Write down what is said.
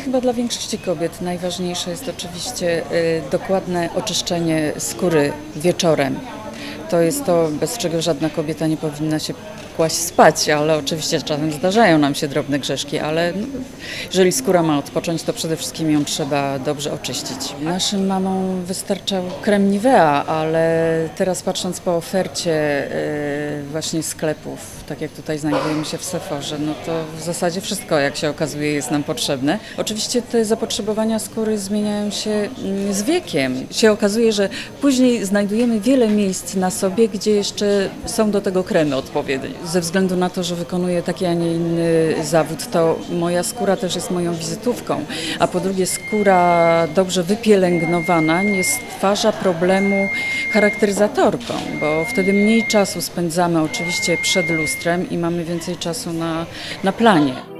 chyba dla większości kobiet najważniejsze jest oczywiście y, dokładne oczyszczenie skóry wieczorem. To jest to, bez czego żadna kobieta nie powinna się kłaść spać, ale oczywiście czasem zdarzają nam się drobne grzeszki, ale jeżeli skóra ma odpocząć, to przede wszystkim ją trzeba dobrze oczyścić. Naszym mamom wystarczał krem Nivea, ale teraz patrząc po ofercie y, właśnie sklepów, tak jak tutaj znajdujemy się w Sephorze, no to w zasadzie wszystko, jak się okazuje, jest nam potrzebne. Oczywiście te zapotrzebowania skóry zmieniają się mm, z wiekiem. Się okazuje, że później znajdujemy wiele miejsc na sobie, gdzie jeszcze są do tego kremy odpowiednie. Ze względu na to, że wykonuję taki, a nie inny zawód, to moja skóra też jest moją wizytówką, a po drugie skóra dobrze wypielęgnowana nie stwarza problemu charakteryzatorką, bo wtedy mniej czasu spędzamy oczywiście przed lustrem i mamy więcej czasu na, na planie.